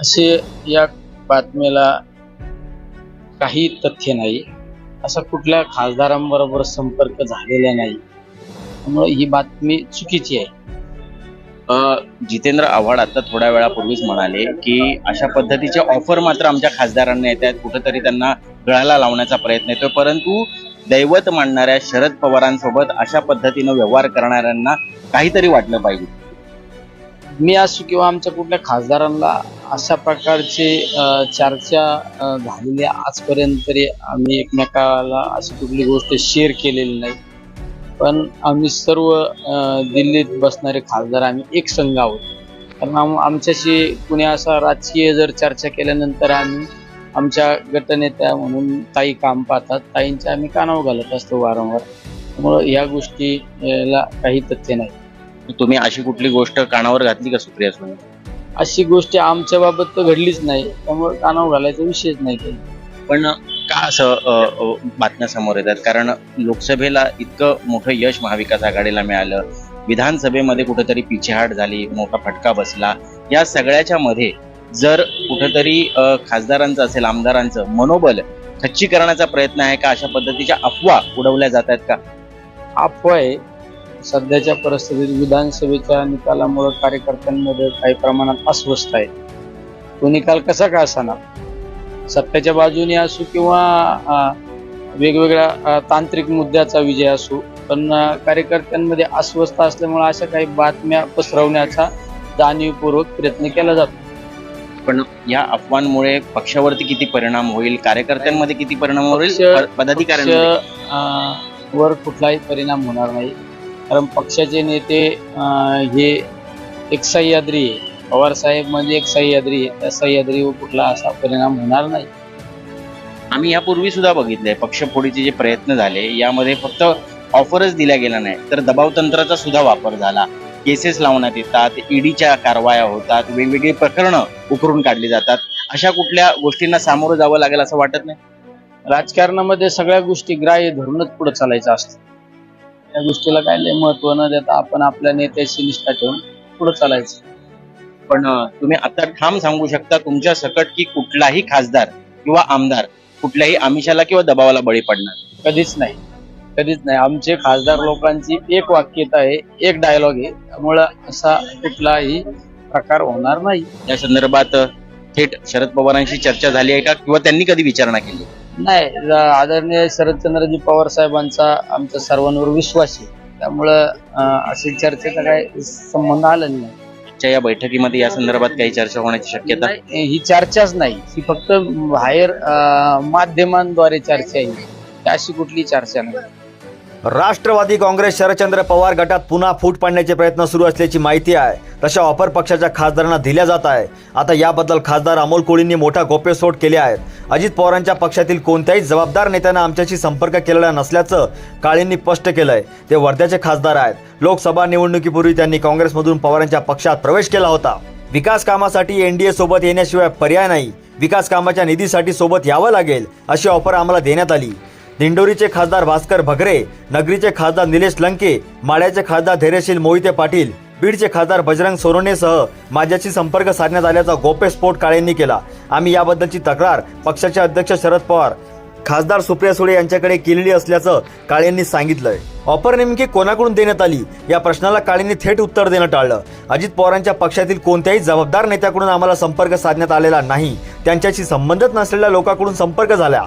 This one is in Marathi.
असे या बातमीला काही तथ्य नाही. असा कुठल्या खासदारांबरोबर संपर्क झालेला नाही. त्यामुळे ही बातमी चुकीची आहे. जितेंद्र आव्हाड आता थोड्या वेळापूर्वीच म्हणाले की अशा पद्धतीच्या ऑफर मात्र आमच्या खासदारांना येत आहेत कुठंतरी त्यांना गळाला लावण्याचा प्रयत्न येतोय. परंतु दैवत मानणाऱ्या शरद पवारांसोबत अशा पद्धतीनं व्यवहार करणाऱ्यांना काहीतरी वाटलं पाहिजे. मी असो किंवा आमच्या कुठल्या खासदारांना अशा प्रकारचे चर्चा झालेली आजपर्यंत तरी आम्ही एकमेकाला अशी कुठली गोष्ट शेअर केलेली नाही. पण आम्ही सर्व दिल्लीत बसणारे खासदार आम्ही एक संघ आहोत. कारण आम आमच्याशी कुणी असा राजकीय जर चर्चा केल्यानंतर आम्ही आमच्या गटनेत्या म्हणून ताई काम पाहतात. ताईंच्या आम्ही कानावर घालत असतो वारंवार. त्यामुळं या गोष्टीला काही तथ्य नाही. तुम्ही अशी कुठली गोष्ट कानावर घातली का सुप्रिया सुळे? अशी गोष्ट आमच्या बाबत तर घडलीच नाही त्यामुळे कानावर घालायचा विषयच नाही काही. पण का असं अ, अ, बातम्या समोर येतात? कारण लोकसभेला इतकं मोठं यश महाविकास आघाडीला मिळालं विधानसभेमध्ये कुठेतरी पिछेहाट झाली मोठा फटका बसला. या सगळ्याच्या मध्ये जर कुठेतरी अ, खासदारांचं असेल आमदारांचं मनोबल खच्ची करण्याचा प्रयत्न आहे का? अशा पद्धतीच्या अफवा उडवल्या जात आहेत का? अफवा आहे. सध्याच्या परिस्थितीत विधानसभेच्या निकालामुळे कार्यकर्त्यांमध्ये काही प्रमाणात अस्वस्थ आहे. तो निकाल कसा का असाना? सत्याच्या बाजूने असो किंवा वेगवेगळ्या तांत्रिक मुद्द्याचा विजय असो पण कार्यकर्त्यांमध्ये अस्वस्थ असल्यामुळे अशा काही बातम्या पसरवण्याचा जाणीवपूर्वक प्रयत्न केला जातो. पण या अफवांमुळे पक्षावरती किती परिणाम होईल? कार्यकर्त्यांमध्ये किती परिणाम होईल? पक्ष- प- पदाधिकाऱ्यांमध्ये? पक्ष, अं, वर कुठलाही परिणाम होणार नाही. कारण पक्षाचे नेते हे एक सह्याद्री आहे. पवार साहेब म्हणजे एक सह्याद्री आहे. त्या सह्याद्रीवर कुठला असा परिणाम होणार नाही. आम्ही यापूर्वी सुद्धा बघितले पक्षफोडीचे जे प्रयत्न झाले यामध्ये फक्त ऑफरच दिल्या गेला नाही तर दबाव तंत्राचा सुद्धा वापर झाला. केसेस लावण्यात येतात ईडीच्या कारवाया होतात वेगवेगळी प्रकरणं उकरून काढली जातात. अशा कुठल्या गोष्टींना सामोरं जावं लागेल असं वाटत नाही? राजकारणामध्ये सगळ्या गोष्टी ग्राह्य धरूनच पुढे चालायचं असतं. त्या गोष्टीला काय लय महत्त्व न देता आपण आपल्या नेत्याशी निष्ठा ठेवून पुढे चालायचं. पण तुम्ही आता ठाम सांगू शकता तुमच्या सकट की कुठलाही खासदार किंवा आमदार कुठल्याही आमिषाला किंवा दबावाला बळी पडणार. कधीच नाही. कधीच नाही. आमचे खासदार लोकांची एक वाक्यता आहे एक डायलॉग आहे. त्यामुळं असा कुठलाही प्रकार होणार नाही. या संदर्भात थेट शरद पवारांशी चर्चा झाली आहे का? किंवा त्यांनी कधी विचारणा केली? नाही आदरणीय शरदचंद्रजी पवार साहेबांचा आमच्या सर्वांवर विश्वास आहे. त्यामुळं अशी चर्चेचा काय संबंध आला नाही. आजच्या या बैठकीमध्ये या संदर्भात काही चर्चा होण्याची शक्यता? नाही, ही चर्चाच नाही. ही फक्त बाहेर अं, माध्यमांद्वारे चर्चा आहे. अशी कुठली चर्चा नाही. राष्ट्रवादी काँग्रेस शरदचंद्र पवार गटात पुन्हा फूट पाडण्याचे प्रयत्न सुरू असल्याची माहिती आहे. तशा ऑफर पक्षाच्या खासदारांना दिल्या जात आहे. आता याबद्दल खासदार अमोल कोळींनी मोठा गौप्यस्फोट केले आहेत. अजित पवारांच्या पक्षातील कोणत्याही जबाबदार नेत्यानं आमच्याशी संपर्क केलेला नसल्याचं काळेंनी स्पष्ट केलंय. ते वर्ध्याचे खासदार आहेत. लोकसभा निवडणुकीपूर्वी त्यांनी काँग्रेसमधून पवारांच्या पक्षात प्रवेश केला होता. विकास कामासाठी एनडीए सोबत येण्याशिवाय पर्याय नाही. विकास कामाच्या निधीसाठी सोबत यावं लागेल अशी ऑफर आम्हाला देण्यात आली. दिंडोरीचे खासदार भास्कर भगरे नगरीचे खासदार निलेश लंके माळ्याचे खासदार धैर्यशील मोहिते पाटील बीडचे खासदार बजरंग सोरोनेसह माझ्याशी संपर्क साधण्यात आल्याचा गौप्यस्फोट काळेंनी केला. आम्ही याबद्दलची तक्रार पक्षाचे अध्यक्ष शरद पवार खासदार सुप्रिया सुळे यांच्याकडे केलेली असल्याचं काळेंनी सांगितलंय. ऑफर नेमकी कोणाकडून देण्यात आली? या प्रश्नाला काळेंनी थेट उत्तर देणं टाळलं. अजित पवारांच्या पक्षातील कोणत्याही जबाबदार नेत्याकडून आम्हाला संपर्क साधण्यात आलेला नाही. त्यांच्याशी संबंधित नसलेल्या लोकांकडून संपर्क झाला.